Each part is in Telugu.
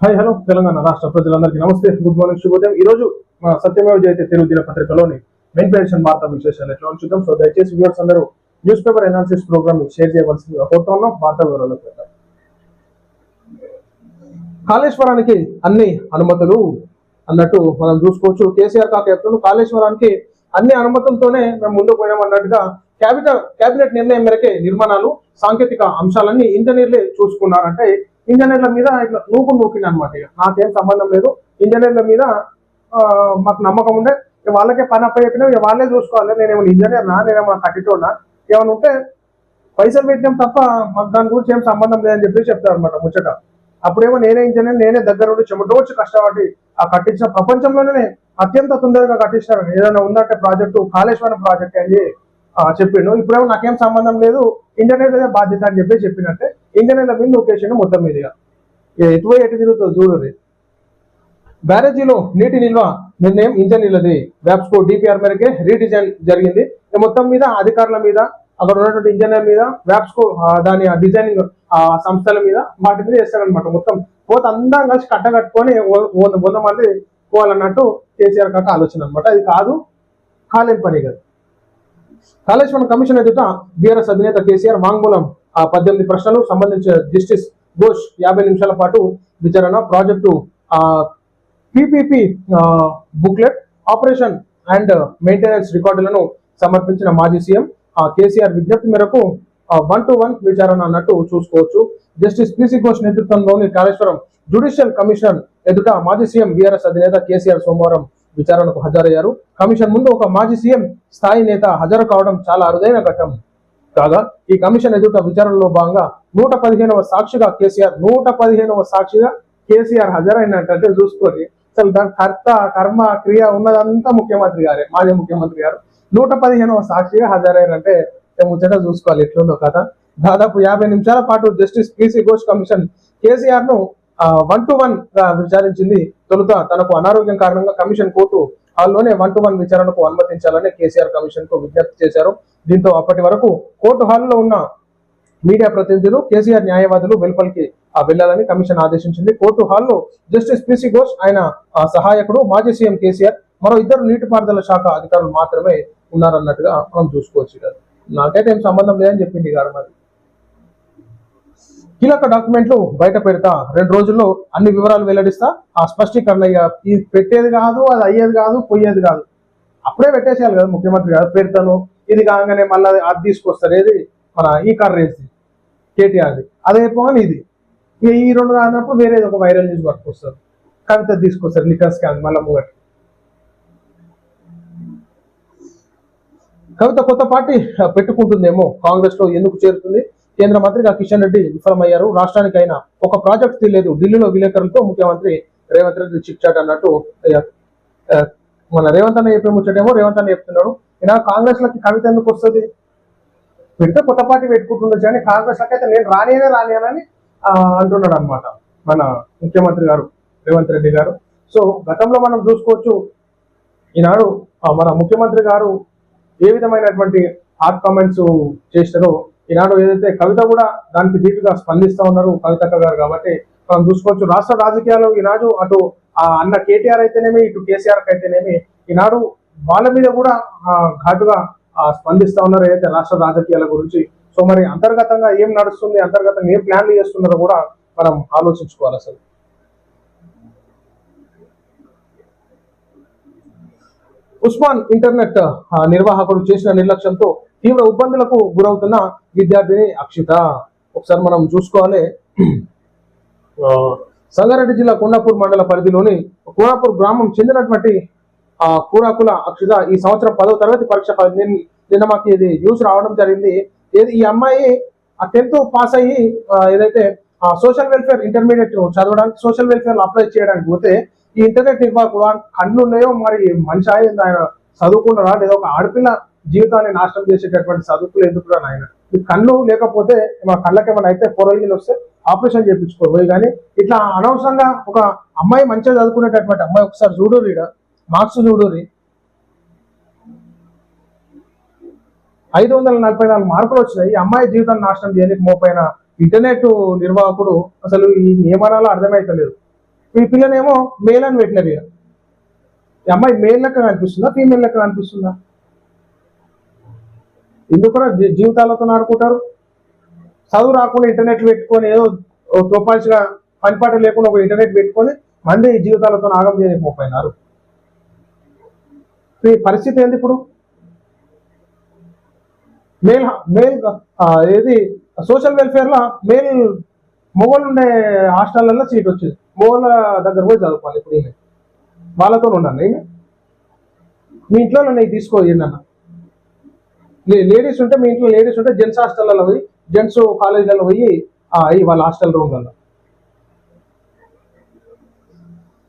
హాయ్ హలో తెలంగాణ రాష్ట్ర ప్రజలందరికీ నమస్తే. గుడ్ మార్నింగ్ శుభోదయం. ఈ రోజు మా సత్యమేవ జయతే తెలుగు దినపత్రికలోని మెయిన్ పేషన్ వార్తా విశేషాలు ఎట్లా చూద్దాం సో దయచేసి వ్యూవర్స్ అందరూ newspaper analysis programme share చేయవలసిందిగా కోరుతా ఉన్నాం. వార్తా వివరాలకు కాళేశ్వరానికి అన్ని అనుమతులు అన్నట్టు మనం చూసుకోవచ్చు. కేసీఆర్ కాక చెప్తున్నాడు కాళేశ్వరానికి అన్ని అనుమతులతోనే మేము ముందుకు పోయినాం అన్నట్టుగా క్యాబినెట్ క్యాబినెట్ నిర్ణయం మేరకే నిర్మాణాలు సాంకేతిక అంశాలన్నీ ఇంజనీర్లే చూసుకున్నారంటే ఇంజనీర్ల మీద ఇట్లా నూపు నూకింది అనమాట ఇక. నాకేం సంబంధం లేదు. ఇంజనీర్ల మీద మాకు నమ్మకం ఉండే. వాళ్ళకే పని అప్పచెప్పినా ఇక వాళ్ళే చూసుకోవాలి. నేనేమైనా ఇంజనీర్ నా నేనేమో కట్టిటోనా ఏమైనా ఉంటే పైసలు పెట్టినాం తప్ప మాకు దాని గురించి ఏం సంబంధం లేదని చెప్పి చెప్తారు అనమాట ముచ్చట. అప్పుడేమో నేనే ఇంజనీర్ నేనే దగ్గర ఉండి చెమటోడ్చి కష్టపడి ఆ కట్టించిన ప్రపంచంలోనే అత్యంత తొందరగా కట్టించినారు ఏదైనా ఉందంటే ప్రాజెక్టు కాళేశ్వరం ప్రాజెక్ట్ అని చెప్పిండు. ఇప్పుడేమో నాకేం సంబంధం లేదు ఇంజనీర్ మీద బాధ్యత అని చెప్పి చెప్పినట్టే ఇంజనీర్ల మీద లొకేషన్ మొత్తం మీదుగా ఎటువై ఎటు తిరుగుతుంది చూడరు బ్యారేజీలో నీటి నిల్వ నిర్ణయం ఇంజనీర్లది వ్యాప్స్కో డిపిఆర్ మేరకే రీడిజైన్ జరిగింది. మొత్తం మీద అధికారుల మీద అక్కడ ఉన్నటువంటి ఇంజనీర్ మీద వ్యాప్స్కో దాని డిజైనింగ్ సంస్థల మీద వాటి మీద వేస్తారనమాట మొత్తం. పోత అందరం కలిసి కట్టగట్టుకొని వ- వంద మంది పోవాలన్నట్టు కేసీఆర్ కాక ఆలోచన అనమాట అది కాదు కాలేని పని కాదు. కాళేశ్వరం కమిషన్ ఎదుట బీఆర్ఎస్ అధినేత కేసీఆర్ వాంగ్మూలం. ఆ పద్దెనిమిది ప్రశ్నలు సంబంధించిన జస్టిస్ ఘోష్ యాభై నిమిషాల పాటు విచారణ project PPP booklet operation and maintenance రికార్డులను సమర్పించిన మాజీ సీఎం. ఆ కేసీఆర్ విజ్ఞప్తి మేరకు వన్ టు వన్ విచారణ అన్నట్టు చూసుకోవచ్చు. జస్టిస్ పిసి ఘోష్ నేతృత్వంలోని కాళేశ్వరం జ్యుడిషియల్ కమిషన్ ఎదుట మాజీ సీఎం బీఆర్ఎస్ అధినేత కేసీఆర్ సోమవారం విచారణకు హాజరయ్యారు. కమిషన్ ముందు ఒక మాజీ సీఎం స్థాయి నేత హాజరు కావడం చాలా అరుదైన ఘట్టం. కాగా ఈ కమిషన్ ఎదుట విచారణలో భాగంగా నూట పదిహేనవ సాక్షిగా కేసీఆర్ నూట పదిహేనవ సాక్షిగా కేసీఆర్ హాజరైనట్టే చూసుకోండి. అసలు దాని కర్త కర్మ క్రియ ఉన్నదంతా ముఖ్యమంత్రి గారే మాజీ ముఖ్యమంత్రి గారు. నూట పదిహేనవ సాక్షిగా హాజరైనంటే ఇక ముచ్చట చూసుకోవాలి ఎట్లుందో కథ. దాదాపు యాభై నిమిషాల పాటు justice P C Ghosh commission కేసీఆర్ను వన్ టు వన్ విచారించింది తొలుత తనకు అనారోగ్యం కారణంగా కమిషన్ కోర్టు హాల్లోనే వన్ టు వన్ విచారణకు అనుమతించాలని కేసీఆర్ కమిషన్కు విజ్ఞప్తి చేశారు. దీంతో అప్పటి వరకు కోర్టు హాల్లో ఉన్న మీడియా ప్రతినిధులు కేసీఆర్ న్యాయవాదులు వెలుపలికి ఆ వెళ్ళాలని కమిషన్ ఆదేశించింది. కోర్టు హాల్లో జస్టిస్ పిసి ఘోష్ ఆయన ఆ, సహాయకుడు మాజీ సీఎం కేసీఆర్ మరో ఇద్దరు నీటిపారుదల శాఖ అధికారులు మాత్రమే ఉన్నారన్నట్టుగా మనం చూసుకోవచ్చు నాకైతే ఏం సంబంధం లేదని చెప్పింది గారు మరి కీలక డాక్యుమెంట్లు బయట పెడతా. రెండు రోజుల్లో అన్ని వివరాలు వెల్లడిస్తా. ఆ స్పష్టీకరణ ఇది పెట్టేది కాదు అది అయ్యేది కాదు పోయేది కాదు. అప్పుడే పెట్టేసేయాలి కదా ముఖ్యమంత్రి గారు. పెడతాను. ఇది కాగానే మళ్ళీ అది తీసుకొస్తారు ఏది మన ఈ కార్ రేస్ కేటీఆర్ది. అదే పోని ఇది. ఇక ఈ రెండు కానప్పుడు వేరేది ఒక వైరల్ న్యూస్ పట్టుకొస్తారు కవిత తీసుకొస్తారు లిక్కర్ స్కాన్ మళ్ళీ ముంగట్. కవిత కొత్త పార్టీ పెట్టుకుంటుందేమో. కాంగ్రెస్లో ఎందుకు చేరుతుంది? కేంద్ర మంత్రిగా కిషన్ రెడ్డి విఫలమయ్యారు. రాష్ట్రానికి అయినా ఒక ప్రాజెక్ట్ తీయలేదు ఢిల్లీలో విలేకరులతో ముఖ్యమంత్రి రేవంత్ రెడ్డి చిక్చాట్ అన్నట్టు మన రేవంత్ అన్న చెప్పే ముచ్చటేమో రేవంత్ అన్న చెప్తున్నాడు. ఈయన కాంగ్రెస్ లకి కవిత ఎందుకు వస్తుంది పెద్ద కొత్త పార్టీ పెట్టుకుంటుండొచ్చు కానీ కాంగ్రెస్ అయితే నేను రానేనే రానేనని అంటున్నాడు అనమాట మన ముఖ్యమంత్రి గారు రేవంత్ రెడ్డి గారు. సో గతంలో మనం చూసుకోవచ్చు ఈనాడు మన ముఖ్యమంత్రి గారు ఏ విధమైనటువంటి హార్ట్ కామెంట్స్ చేసినారో ఈనాడు ఏదైతే కవిత కూడా దానికి దీటుగా స్పందిస్తూ ఉన్నారు కవితక్క గారు కాబట్టి మనం చూసుకోవచ్చు. రాష్ట్ర రాజకీయాలు ఈనాడు అటు ఆ అన్న కేటీఆర్ అయితేనేమి ఇటు కేసీఆర్ అయితేనేమి ఈనాడు వాళ్ళ మీద కూడా ఆ, ఘాటుగా ఆ, స్పందిస్తా ఉన్నారు ఏదైతే రాష్ట్ర రాజకీయాల గురించి. సో మరి అంతర్గతంగా ఏం నడుస్తుంది అంతర్గతంగా ఏం ప్లాన్లు చేస్తున్నారో కూడా మనం ఆలోచించుకోవాలి అసలు. ఉస్మాన్ ఇంటర్నెట్ నిర్వాహకుడు చేసిన నిర్లక్ష్యంతో తీవ్ర ఇబ్బందులకు గురవుతున్న విద్యార్థిని అక్షిత. ఒకసారి మనం చూసుకోవాలి. సంగారెడ్డి జిల్లా కొండాపూర్ మండల పరిధిలోని కూరాపూర్ గ్రామం చెందినటువంటి ఆ కూరాకుల అక్షిత ఈ సంవత్సరం పదో తరగతి పరీక్ష నిన్న మాకు ఇది న్యూస్ రావడం జరిగింది. ఏది ఈ అమ్మాయి ఆ టెన్త్ పాస్ అయ్యి ఆ, ఏదైతే సోషల్ వెల్ఫేర్ ఇంటర్మీడియట్ చదవడానికి సోషల్ వెల్ఫేర్ అప్లై చేయడానికి పోతే ఈ ఇంటర్నెట్ నిర్వాహకుడు కళ్ళు ఉన్నాయో మరి మనిషి ఆయన ఆయన చదువుకున్నారా లేదా ఒక ఆడపిల్ల జీవితాన్ని నాశనం చేసేటటువంటి చదువుకులు ఎందుకు ఆయన ఈ కళ్ళు లేకపోతే మా కళ్ళకి ఏమైనా అయితే పొరలు వస్తే ఆపరేషన్ చేయించుకోబోయి కానీ ఇట్లా అనవసరంగా ఒక అమ్మాయి మంచిగా చదువుకునేటటువంటి అమ్మాయి ఒకసారి చూడు రీడ. మార్క్స్ చూడు ఐదు వందల నలభై నాలుగు మార్కులు వచ్చినాయి. ఈ అమ్మాయి జీవితాన్ని నాశనం చేయడానికి మోపైన ఇంటర్నెట్ నిర్వాహకుడు అసలు ఈ నియమనాలు అర్థమైతలేదు. ఈ పిల్లనేమో మేల్ అని పెట్టినారు ఇక. ఈ అమ్మాయి మేల్ లెక్క కనిపిస్తుందా? ఫీమేల్ లెక్క కనిపిస్తుందా? ఎందుకు కూడా జీ- జీవితాలతో ఆడుకుంటారు? చదువు రాకుండా ఇంటర్నెట్ పెట్టుకొని ఏదో తోపాల్సిగా పనిపాట లేకుండా ఒక ఇంటర్నెట్ పెట్టుకొని మంది జీవితాలతో ఆగం చేయలేకపోయినారు ఈ పరిస్థితి ఏంది ఇప్పుడు? మేల్ మేల్ ఏది? సోషల్ వెల్ఫేర్లో? మేల్ మొగోళ్ళు ఉండే హాస్టల్లో సీట్ వచ్చేది. మొగోళ్ళ దగ్గర పోయి చదువుకోవాలి ఇప్పుడు ఈమె. వాళ్ళతో ఉండండి ఈమె. మీ ఇంట్లో నేను తీసుకో లేడీస్ ఉంటే మీ ఇంట్లో లేడీస్ ఉంటే జెంట్స్ హాస్టల్లో పోయి జెంట్స్ కాలేజీలలో పోయి ఆ, వాళ్ళ హాస్టల్ రూమ్లలో.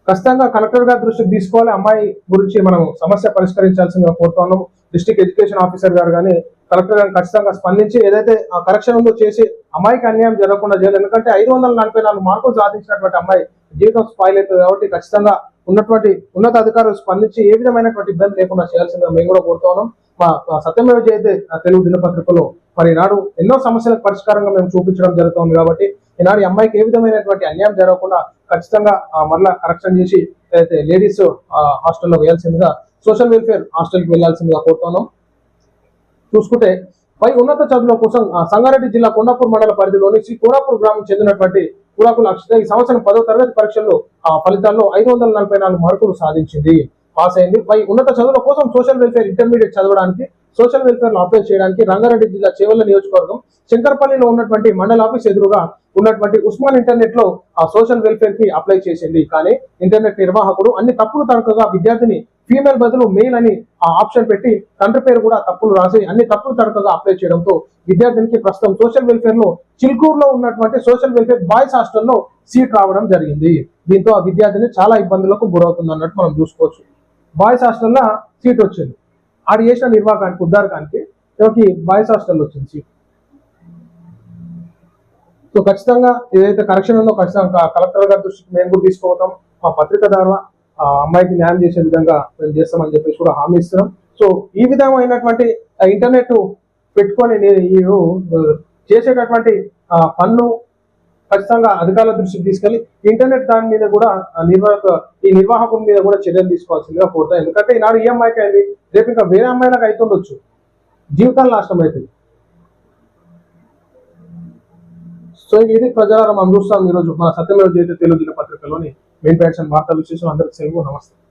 ఖచ్చితంగా కలెక్టర్ గారి దృష్టికి తీసుకోవాలి. అమ్మాయి గురించి మనం సమస్య పరిష్కరించాల్సిందిగా కోరుతున్నాం డిస్ట్రిక్ట్ ఎడ్యుకేషన్ ఆఫీసర్ గారు కానీ కలెక్టర్ గారు ఖచ్చితంగా స్పందించి ఏదైతే ఆ కరెక్షన్ ఉందో చేసి అమ్మాయికి అన్యాయం జరగకుండా చేయాలి. ఎందుకంటే ఐదు వందల నలభై నాలుగు మార్కులు సాధించినటువంటి అమ్మాయి జీవితం స్పాయిల్ అవుతుంది కాబట్టి ఖచ్చితంగా ఉన్నటువంటి ఉన్నత అధికారులు స్పందించి ఏ విధమైనటువంటి ఇబ్బంది లేకుండా చేయాల్సిందిగా మేము కూడా కోరుతున్నాం మా మా సత్యమేవ జయతే తెలుగు దినపత్రికలో మరి ఈనాడు ఎన్నో సమస్యలకు పరిష్కారంగా మేము చూపించడం జరుగుతుంది కాబట్టి ఈనాడు ఈ అమ్మాయికి ఏ విధమైనటువంటి అన్యాయం జరగకుండా ఖచ్చితంగా మరలా కరెక్షన్ చేసి అయితే లేడీస్ హాస్టల్లో వేయాల్సిందిగా సోషల్ వెల్ఫేర్ హాస్టల్కి వెళ్ళాల్సిందిగా కోరుతున్నాం చూసుకుంటే పై ఉన్నత చదువుల కోసం ఆ, సంగారెడ్డి జిల్లా కొండాపూర్ మండల పరిధిలోని శ్రీ కోరాపూర్ గ్రామం చెందినటువంటి కూరాకుల అక్షిత ఈ సంవత్సరం పదో తరగతి పరీక్షల్లో ఆ ఫలితాల్లో ఐదు వందల నలభై నాలుగు మార్కులు సాధించింది. పాస్ అయింది. పై ఉన్నత చదువుల కోసం సోషల్ వెల్ఫేర్ ఇంటర్మీడియట్ చదవడానికి సోషల్ వెల్ఫేర్లో అప్లై చేయడానికి రంగారెడ్డి జిల్లా చేవల్ల నియోజకవర్గం శంకర్పల్లిలో ఉన్నటువంటి మండల ఆఫీస్ ఎదురుగా ఉన్నటువంటి ఉస్మాన్ ఇంటర్నెట్లో ఆ సోషల్ వెల్ఫేర్కి అప్లై చేసింది. కానీ ఇంటర్నెట్ నిర్వాహకుడు అన్ని తప్పులు తరకగా విద్యార్థిని ఫీమేల్ బదులు మెయిల్ అని ఆ ఆప్షన్ పెట్టి తండ్రి పేరు కూడా తప్పులు రాసి అన్ని తప్పులు తరగతిగా అప్లై చేయడంతో విద్యార్థినికి ప్రస్తుతం సోషల్ వెల్ఫేర్లో చిల్కూరులో ఉన్నటువంటి సోషల్ వెల్ఫేర్ బాయ్స్ హాస్టల్లో సీట్ రావడం జరిగింది. దీంతో ఆ విద్యార్థిని చాలా ఇబ్బందులకు గురవుతుంది అన్నట్టు మనం చూసుకోవచ్చు. బాయ్స్ హాస్టల్లో సీట్ వచ్చింది. ఆడు చేసిన నిర్వాహకానికి ఉద్దారకానికి ఈమెకి బాయ్స్ హాస్టల్ వచ్చింది సీట్. సో ఖచ్చితంగా ఏదైతే కరెక్షన్ ఉందో ఖచ్చితంగా కలెక్టర్ గారి దృష్టికి మేము కూడా తీసుకుపోతాం. మా పత్రిక ద్వారా ఆ అమ్మాయికి న్యాయం చేసే విధంగా మేము చేస్తామని చెప్పేసి కూడా హామీ ఇస్తున్నాం. సో ఈ విధమైనటువంటి ఇంటర్నెట్ పెట్టుకొని నేను చేసేటటువంటి పన్ను ఖచ్చితంగా అధికారుల దృష్టికి తీసుకెళ్ళి ఇంటర్నెట్ దాని మీద కూడా నిర్వాహక ఈ నిర్వాహకుల మీద కూడా చర్యలు తీసుకోవాల్సిందిగా కోరుతాం. ఎందుకంటే ఈనాడు ఈ అమ్మాయికి అయింది. రేపు ఇంకా వేరే అమ్మాయిలకు అవుతుండొచ్చు జీవితాలు నాశనం అవుతుంది సో ఇది ప్రజారం మనం చూస్తాం ఈరోజు మన సత్యమేవ జయతే తెలుగు పత్రికలోని దినపత్రికలోని మెయిన్ ప్యాక్షన్ వార్తా విశేషం అందరికి సెలవు నమస్తే.